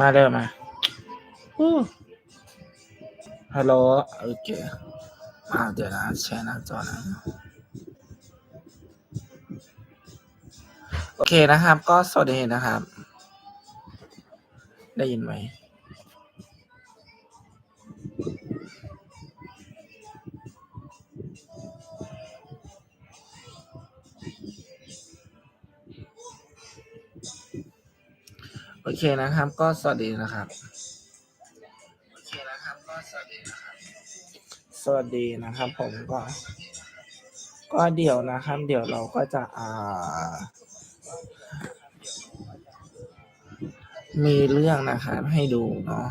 มาเร็วมาอู้ฮัลโหลโอเคอ่าเดี๋ยวนะแชร์หน้าจอนะโอเคนะครับ ก็สวัสดีนะครับ ได้ยินไหม โอเคนะครับ ก็สวัสดีนะครับโอเคนะครับก็สวัสดีนะครับสวัสดีนะครับ ผมก็ ก็เดี๋ยวนะครับ เดี๋ยวเราก็จะอ่า มีเรื่องนะครับให้ดูเนาะ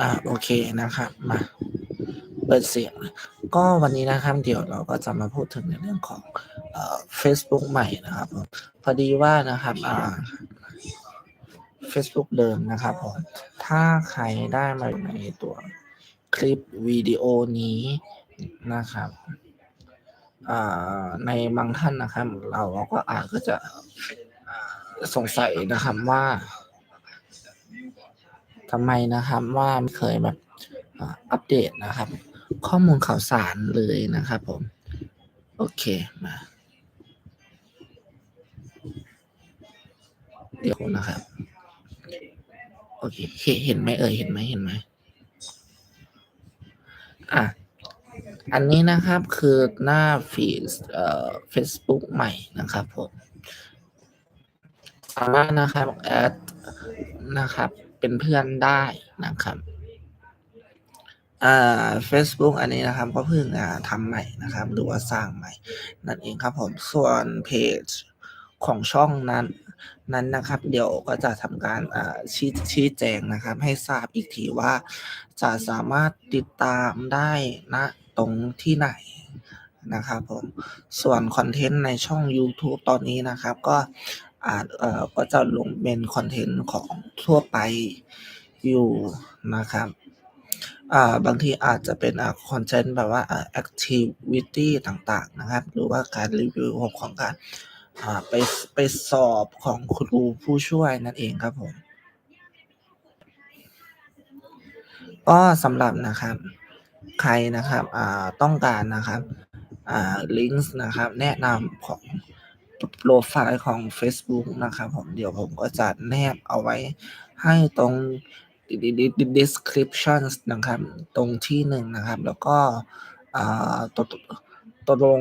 อ่าโอเคนะครับมาเปิดเสียง ก็วันนี้นะครับเดี๋ยวเราก็จะมาพูดถึงในเรื่องของเอ่อ Facebook ใหม่นะครับพอดีว่านะครับอ่า Facebook เดิมนะครับผมถ้าใครได้มาอยู่ในตัวคลิปวิดีโอนี้นะครับในบางท่านนะครับ เราก็อาจก็จะสงสัยนะครับว่า ทำไมนะครับว่าไม่เคยแบบอัปเดตนะครับ ข้อมูลข่าวสารเลยนะครับผม โอเคมา เดี๋ยวนะครับ โอเคเห็นเห็นไหมเอ่ยเห็นไหมเห็นไหมอะอันนี้นะครับคือหน้าฟีดเอ่อ Facebook ใหม่นะครับผม สามารถนะครับแอดนะครับ เป็นเพื่อนได้นะครับอ่า Facebook อันนี้นะครับ ก็เพิ่งอ่าทำใหม่นะครับ หรือว่าสร้างใหม่ นั่นเองครับผมส่วนเพจของช่องนั้นนั้นนะครับ เดี๋ยวก็จะทำการอ่าชี้ชี้แจงนะครับ ให้ทราบอีกทีว่า จะสามารถติดตามได้ณตรงที่ไหนนะครับผมส่วนคอนเทนต์ในช่อง YouTube ตอนนี้นะครับ ก็ อาจเอ่อก็จะลงเป็นคอนเทนต์ของทั่วไปอยู่นะครับอ่าบางทีอาจจะเป็นอ่าคอนเทนต์แบบว่าอ่าแอคทิวิตี้ต่างๆนะครับ หรือว่าการรีวิวของการอ่าไปไปสอบของครูผู้ช่วยนั่นเองครับผมก็สำหรับนะครับใครนะครับอ่าต้องการนะครับอ่าลิงก์นะครับแนะนำของ โปรไฟล์ของ Facebook นะครับผมเดี๋ยวผมก็จะแนบเอาไว้ให้ตรง description นะครับ ตรงที่หนึ่งนะครับ แล้วก็อ่าตรงตรง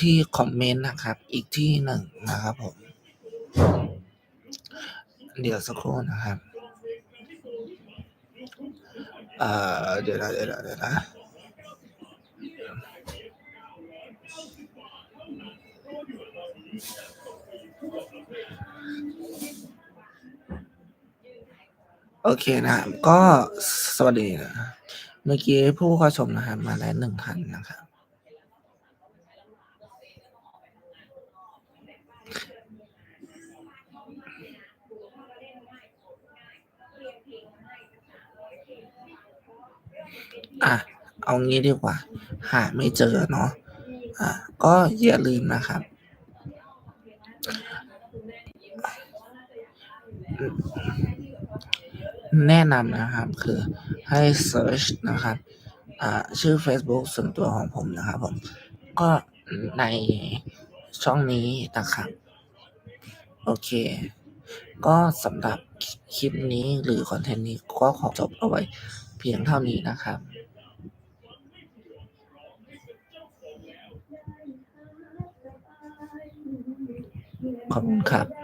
ที่คอมเมนต์นะครับ อีกที่หนึ่งนะครับผม เดี๋ยวสักครู่นะครับเอ่อเดี๋ยวนะเดี๋ยวนะเดี๋ยวนะ โอเคนะครับก็สวัสดีนะเมื่อกี้ผู้เข้าชมนะครับมาแล้วหนึ่งท่านนะครับ อะ เอางี้ดีกว่า หาไม่เจอเนาะอะก็อย่าลืมนะครับ แนะนำนะครับ คือให้ search นะครับชื่อ Facebook ส่วนตัวของผมนะครับผม ก็ในช่องนี้นะครับ โอเค ก็สำหรับคลิปนี้หรือคอนเทนต์นี้ก็ขอจบเอาไว้เพียงเท่านี้นะครับขอบคุณครับ